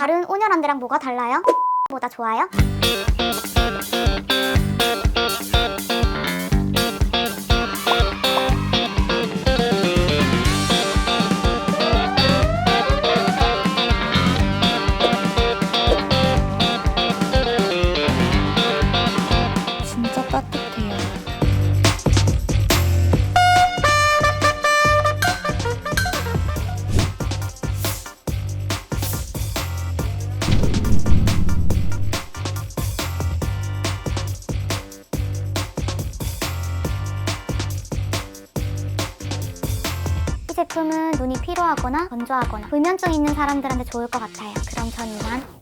다른 온열한데랑 뭐가 달라요? 보다 좋아요? 제품은 눈이 피로하거나 건조하거나 불면증 있는 사람들한테 좋을 것 같아요. 그럼 전 이만.